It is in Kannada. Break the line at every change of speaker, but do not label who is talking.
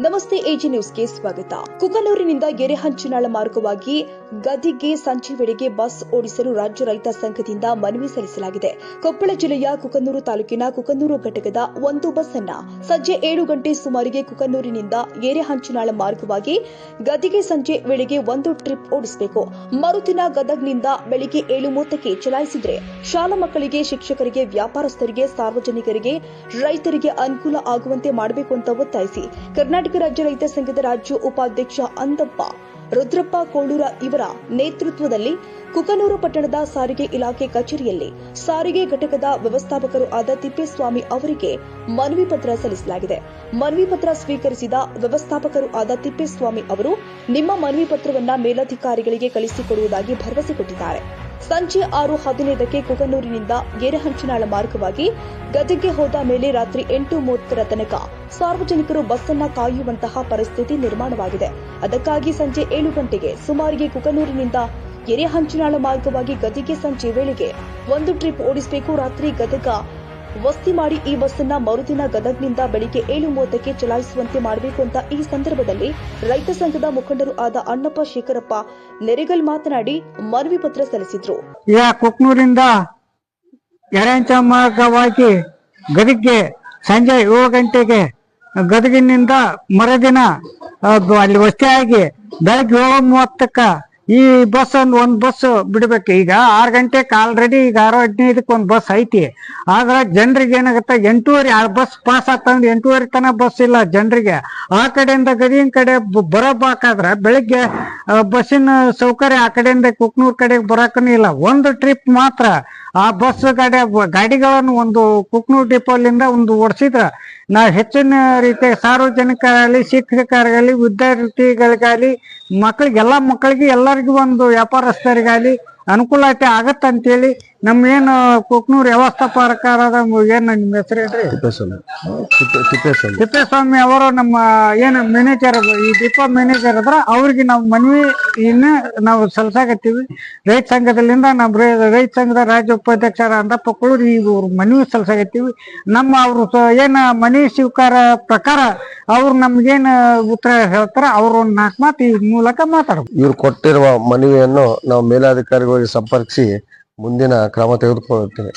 ನಮಸ್ತೆ ಎಜಿ ನ್ಯೂಸ್ಗೆ ಸ್ವಾಗತ. ಕುಕನೂರಿನಿಂದ ಎರೆಹಂಚಿನಾಳ ಮಾರ್ಗವಾಗಿ ಗದಿಗೆ ಸಂಜೆ ವೇಳೆಗೆ ಬಸ್ ಓಡಿಸಲು ರಾಜ್ಯ ರೈತ ಸಂಘದಿಂದ ಮನವಿ ಸಲ್ಲಿಸಲಾಗಿದೆ. ಕೊಪ್ಪಳ ಜಿಲ್ಲೆಯ ಕುಕನೂರು ತಾಲೂಕಿನ ಕುಕನೂರು ಘಟಕದ ಒಂದು ಬಸ್ ಅನ್ನ ಸಂಜೆ ಏಳು ಗಂಟೆ ಸುಮಾರಿಗೆ ಕುಕನೂರಿನಿಂದ ಎರೆಹಂಚಿನಾಳ ಮಾರ್ಗವಾಗಿ ಗದಿಗೆ ಸಂಜೆ ವೇಳೆಗೆ ಒಂದು ಟ್ರಿಪ್ ಓಡಿಸಬೇಕು. ಮರುದಿನ ಗದಗ್ನಿಂದ ಬೆಳಿಗ್ಗೆ ಏಳು ಮೂವತ್ತಕ್ಕೆ ಚಲಾಯಿಸಿದ್ರೆ ಶಾಲಾ ಮಕ್ಕಳಿಗೆ, ಶಿಕ್ಷಕರಿಗೆ, ವ್ಯಾಪಾರಸ್ಥರಿಗೆ, ಸಾರ್ವಜನಿಕರಿಗೆ ರೈತರಿಗೆ ಅನುಕೂಲ ಆಗುವಂತೆ ಮಾಡಬೇಕು ಅಂತ ಒತ್ತಾಯಿಸಿ. ಕರ್ನಾಟಕ ರಾಜ್ಯ ರೈತ ಸಂಘದ ರಾಜ್ಯ ಉಪಾಧ್ಯಕ್ಷ ಅಂದಪ್ಪ, ರುದ್ರಪ್ಪ ಕೋಳೂರ ಇವರ ನೇತೃತ್ವದಲ್ಲಿ ಕುಕನೂರು ಪಟ್ಟಣದ ಸಾರಿಗೆ ಇಲಾಖೆ ಕಚೇರಿಯಲ್ಲಿ ಸಾರಿಗೆ ಘಟಕದ ವ್ಯವಸ್ಥಾಪಕರು ಆದ ತಿಪ್ಪೇಸ್ವಾಮಿ ಅವರಿಗೆ ಮನವಿ ಪತ್ರ ಸಲ್ಲಿಸಲಾಗಿದೆ. ಮನವಿ ಪತ್ರ ಸ್ವೀಕರಿಸಿದ ವ್ಯವಸ್ಥಾಪಕರು ಆದ ತಿಪ್ಪೇಸ್ವಾಮಿ ಅವರು ನಿಮ್ಮ ಮನವಿ ಪತ್ರವನ್ನು ಮೇಲಧಿಕಾರಿಗಳಿಗೆ ಕಳಿಸಿಕೊಡುವುದಾಗಿ ಭರವಸೆ ಕೊಟ್ಟಿದ್ದಾರೆ. ಸಂಜೆ ಆರು ಹದಿನೈದಕ್ಕೆ ಕುಗನೂರಿನಿಂದ ಗೆರೆಹಂಚಿನಾಳ ಮಾರ್ಗವಾಗಿ ಗದಗ್ಗೆ ಹೋದ ಮೇಲೆ ರಾತ್ರಿ ಎಂಟು ಮೂವತ್ತರ ತನಕ ಸಾರ್ವಜನಿಕರು ಬಸ್ ಅನ್ನ ಕಾಯುವಂತಹ ಪರಿಸ್ಥಿತಿ ನಿರ್ಮಾಣವಾಗಿದೆ. ಅದಕ್ಕಾಗಿ ಸಂಜೆ ಏಳು ಗಂಟೆಗೆ ಸುಮಾರಿಗೆ ಕುಗನೂರಿನಿಂದ ಎರೆಹಂಚಿನಾಳ ಮಾರ್ಗವಾಗಿ ಗದಗ್ಗೆ ಸಂಜೆ ವೇಳೆಗೆ ಒಂದು ಟ್ರಿಪ್ ಓಡಿಸಬೇಕು. ರಾತ್ರಿ ಗದಗ ವಸ್ತಿ ಮಾಡಿ ಈ ಬಸ್ಸನ್ನ ಮರುದಿನ ಗದಗ್ನಿಂದ ಬೆಳಿಗ್ಗೆ ಏಳು ಮೂವತ್ತಕ್ಕೆ ಚಲಾಯಿಸುವಂತೆ ಮಾಡಬೇಕು ಅಂತ ಈ ಸಂದರ್ಭದಲ್ಲಿ ರೈತ ಸಂಘದ ಮುಖಂಡರು ಆದ ಅಣ್ಣಪ್ಪ ಶೇಖರಪ್ಪ ನೆರೆಗಲ್ ಮಾತನಾಡಿ ಮನವಿ ಪತ್ರ ಸಲ್ಲಿಸಿದ್ರು.
ಕುಕ್ನೂರಿಂದ ಮಾರ್ಗವಾಗಿ ಗದಗ್ಗೆ ಸಂಜೆ ಏಳು ಗಂಟೆಗೆ ಗದಗಿನಿಂದ ಮರುದಿನ ಅಲ್ಲಿ ವಸ್ತಿಯಾಗಿ ಬೆಳಗ್ಗೆ ಏಳು ಮೂವತ್ತಕ್ಕ ಈ ಬಸ್ ಒಂದು, ಒಂದ್ ಬಸ್ ಬಿಡ್ಬೇಕು. ಈಗ ಆರು ಗಂಟೆಗೆ ಆಲ್ರೆಡಿ ಈಗ ಆರು ಹದಿನೈದಕ್ಕೆ ಒಂದು ಬಸ್ ಐತಿ. ಆದ್ರೆ ಜನರಿಗೆ ಏನಾಗುತ್ತೆ? ಎಂಟೂವರೆ, ಆ ಬಸ್ ಪಾಸ್ ಆಗ್ತಂದ್ರೆ ಎಂಟೂವರೆ ತನ ಬಸ್ ಇಲ್ಲ ಜನರಿಗೆ. ಆ ಕಡೆಯಿಂದ ಗದಿಗಿನ ಕಡೆ ಬರೋಬೇಕಾದ್ರೆ ಬೆಳಿಗ್ಗೆ ಬಸ್ಸಿನ ಸೌಕರ್ಯ ಆ ಕಡೆಯಿಂದ ಕುಕ್ನೂರ್ ಕಡೆಗೆ ಬರಕನೂ ಇಲ್ಲ. ಒಂದು ಟ್ರಿಪ್ ಮಾತ್ರ. ಆ ಬಸ್ ಗಾಡಿ, ಗಾಡಿಗಳನ್ನು ಒಂದು ಕುಕ್ನೂರ್ ಡಿಪೋಲಿಂದ ಒಂದು ಓಡಿಸಿದ್ರ. ನಾವು ಹೆಚ್ಚಿನ ರೀತಿಯ ಸಾರ್ವಜನಿಕರಾಗಲಿ ಶಿಕ್ಷಕರಾಗಲಿ ವಿದ್ಯಾರ್ಥಿಗಳಿಗಾಗಲಿ ಮಕ್ಕಳಿಗೆ ಎಲ್ಲಾ ಮಕ್ಕಳಿಗೆ ಎಲ್ಲರಿಗೂ ಒಂದು ವ್ಯಾಪಾರಸ್ಥರಿಗಾಗಲಿ ಅನುಕೂಲತೆ ಆಗತ್ತಂತೇಳಿ ನಮ್ಮ ಏನು ಕುಕ್ನೂರ್ ವ್ಯವಸ್ಥಾಪಕರಾದ ಏನ್ ನಿಮ್ಮ ಹೆಸರು ಹೇಳ್ರಿ?
ತಿಪ್ಪೇಸ್ವಾಮಿ. ತಿಪ್ಪೆ ತಿಪ್ಪೇಸ್ವಾಮಿ.
ತಿಪ್ಪೇಸ್ವಾಮಿ ಅವರು ನಮ್ಮ ಏನು ಮ್ಯಾನೇಜರ್ ಈ ದೀಪ ಮ್ಯಾನೇಜರ್ ಅದ್ರ ಅವ್ರಿಗೆ ನಾವು ಮನವಿ ಇನ್ನ ನಾವು ಸಲ್ಸಾಕತ್ತೀವಿ. ರೈತ ಸಂಘದಲ್ಲಿಂದ ನಮ್ಮ ರೈ- ರೈತ ಸಂಘದ ರಾಜ್ಯ ಉಪಾಧ್ಯಕ್ಷರ ಅಂತ ಪಕ್ಕಳೂರು ಈಗ ಅವ್ರ ಮನವಿ ಸಲ್ಸಾಕತ್ತೀವಿ. ನಮ್ಮ ಅವರು ಏನ ಮನವಿ ಸ್ವೀಕಾರ ಪ್ರಕಾರ ಅವ್ರು ನಮ್ಗೇನ್ ಉತ್ತರ ಹೇಳ್ತಾರ ಅವ್ರು ಒಂದ್ ನಾಲ್ಕು ಮಾತು ಈ ಮೂಲಕ ಮಾತಾಡ್ಬೋದು
ಇವ್ರು ಕೊಟ್ಟಿರುವ ಮನವಿಯನ್ನು ನಾವು ಮೇಲಾಧಿಕಾರಿಗಳಿಗೆ ಸಂಪರ್ಕಿಸಿ ಮುಂದಿನ ಕ್ರಮ ತೆಗೆದುಕೊಳ್ಳುತ್ತೇವೆ.